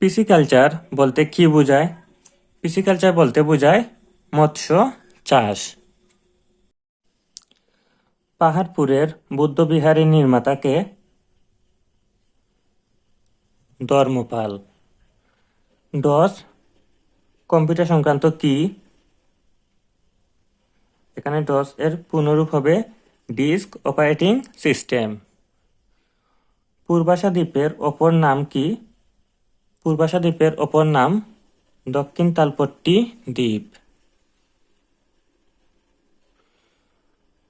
Pisciculture বলতে কি বোঝায়? পিসিকালচার বলতে বোঝায় মৎস্য চাষ। পাহাড়পুরের বুদ্ধবিহারের নির্মাতাকে ধর্মপাল। ডস কম্পিউটার সংক্রান্ত কি? এখানে ডস এর পুনরূপ হবে ডিস্ক অপারেটিং সিস্টেম। পূর্বাশা দ্বীপের অপর নাম কি? পূর্বাশা দ্বীপের অপর নাম দক্ষিণ তালপট্টি দ্বীপ।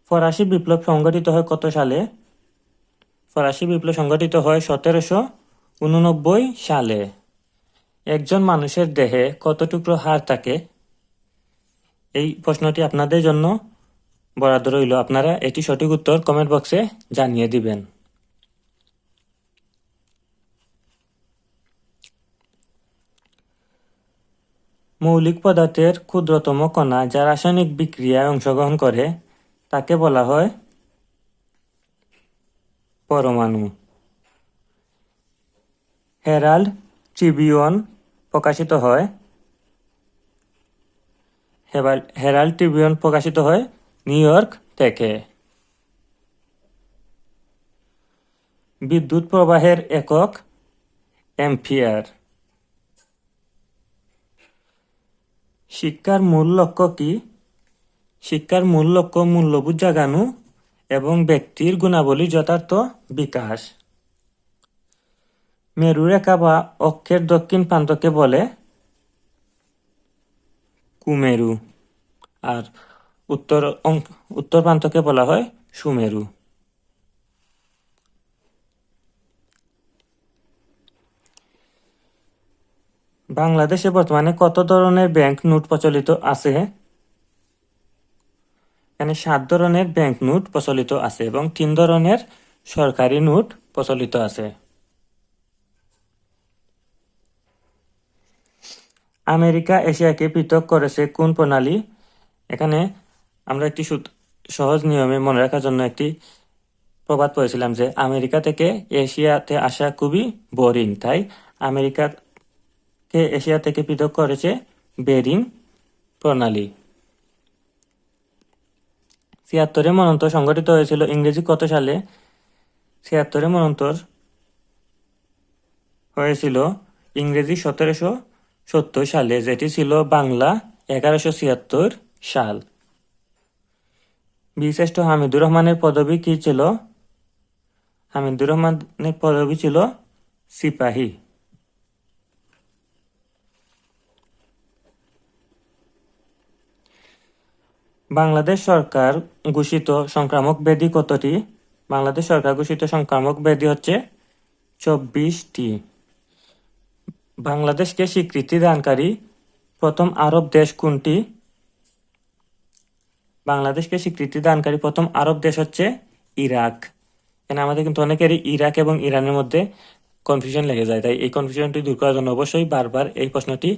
ফরাসি বিপ্লব সংগঠিত হয় কত সালে? ফরাসি বিপ্লব সংগঠিত হয় সতেরোশো উননব্বই সালে। একজন মানুষের দেহে কত টুকরো হাড় থাকে? এই প্রশ্নটি আপনাদের জন্য বরাদ্দ রইল। আপনারা এটি সঠিক উত্তর কমেন্ট বক্সে জানিয়ে দিবেন। মৌলিক পদার্থের ক্ষুদ্রতম কণা যা রাসায়নিক বিক্রিয়ায় অংশগ্রহণ করে, তাকে বলা হয় পরমাণু। হেরাল্ড ট্রিবিউন প্রকাশিত হয় হেরাল্ড ট্রিবিউন প্রকাশিত হয় নিউ ইয়র্ক থেকে। বিদ্যুৎ প্রবাহের একক অ্যাম্পিয়ার। শিক্ষার মূল লক্ষ্য কি? শিক্ষার মূল লক্ষ্য মূল্যবোধ জাগানো এবং ব্যক্তির গুণাবলী যথার্থ বিকাশ। মেরুরেখা বা অক্ষের দক্ষিণ প্রান্তকে বলে কুমেরু। আর উত্তর উত্তর প্রান্তকে বলা হয় সুমেরু। বাংলাদেশে বর্তমানে কত ধরনের ব্যাংক নোট প্রচলিত আছে? এখানে সাত ধরনের ব্যাংক নোট প্রচলিত আছে এবং তিন ধরনের সরকারি নোট প্রচলিত আছে। আমেরিকা এশিয়াকে পৃথক করেছে কোন প্রণালী? এখানে আমরা একটি সহজ নিয়মে মনে রাখার জন্য একটি প্রবাদ পড়েছিলাম যে আমেরিকা থেকে এশিয়াতে আসা খুবই বোরিং তাই আমেরিকাকে এশিয়া থেকে পৃথক করেছে? বেরিং প্রণালী। ছিয়াত্তরে মনন্তর সংগঠিত হয়েছিল। ইংরেজি কত সালে? ছিয়াত্তরে মনন্তর হয়েছিল ইংরেজি সতেরোশো সত্তর সালে, যেটি ছিল বাংলা এগারোশো ছিয়াত্তর সাল। বীরশ্রেষ্ঠ হামিদুর রহমানের পদবি কি ছিল? হামিদুর রহমানের পদবি ছিল সিপাহী। বাংলাদেশ সরকার ঘোষিত সংক্রামক ব্যাধি কতটি? বাংলাদেশ সরকার ঘোষিত সংক্রামক ব্যাধি হচ্ছে চব্বিশটি। বাংলাদেশকে স্বীকৃতি দানকারী প্রথম আরব দেশ কোনটি? বাংলাদেশকে স্বীকৃতি দানকারী প্রথম আরব দেশ হচ্ছে ইরাক। এখানে আমাদের কিন্তু অনেকেরই ইরাক এবং ইরানের মধ্যে কনফিউশন লেগে যায়, তাই এই কনফিউশনটি দূর করার জন্য অবশ্যই বারবার এই প্রশ্নটি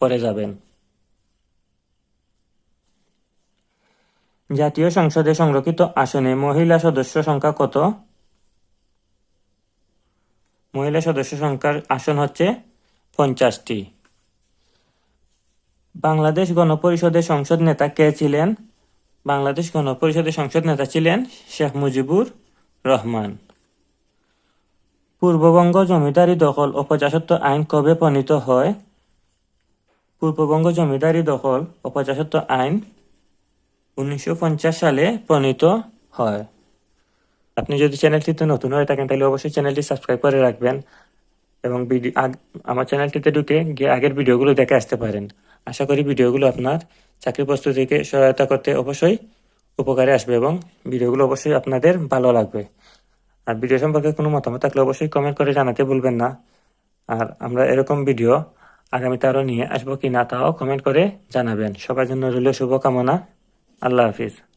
পড়ে যাবেন। জাতীয় সংসদে সংরক্ষিত আসনে মহিলা সদস্য সংখ্যা কত? মহিলা সদস্য সংখ্যার আসন হচ্ছে পঞ্চাশটি। বাংলাদেশ গণপরিষদের সংসদ নেতা কে ছিলেন? বাংলাদেশ গণপরিষদের সংসদ নেতা ছিলেন শেখ মুজিবুর রহমান। পূর্ববঙ্গ জমিদারি দখল ও প্রজাসত্ব আইন কবে প্রণীত হয়? পূর্ববঙ্গ জমিদারি দখল ও প্রজাসত্ব আইন উনিশশো পঞ্চাশ সালে প্রণীত হয়। আপনি যদি চ্যানেলটিতে নতুন হয়ে থাকেন, তাহলে অবশ্যই চ্যানেলটি সাবস্ক্রাইব করে রাখবেন এবং ভিডিও আমার চ্যানেলটিতে ঢুকে গিয়ে আগের ভিডিওগুলো দেখে আসতে পারেন। আশা করি ভিডিওগুলো আপনার চাকরি প্রস্তুতিকে সহায়তা করতে অবশ্যই উপকারে আসবে এবং ভিডিওগুলো অবশ্যই আপনাদের ভালো লাগবে। আর ভিডিও সম্পর্কে কোনো মতামত থাকলে অবশ্যই কমেন্ট করে জানাতে ভুলবেন না। আর আমরা এরকম ভিডিও আগামীতে আরও নিয়ে আসব কি না তাও কমেন্ট করে জানাবেন। সবার জন্য রইল শুভকামনা। আল্লাহ হাফিজ।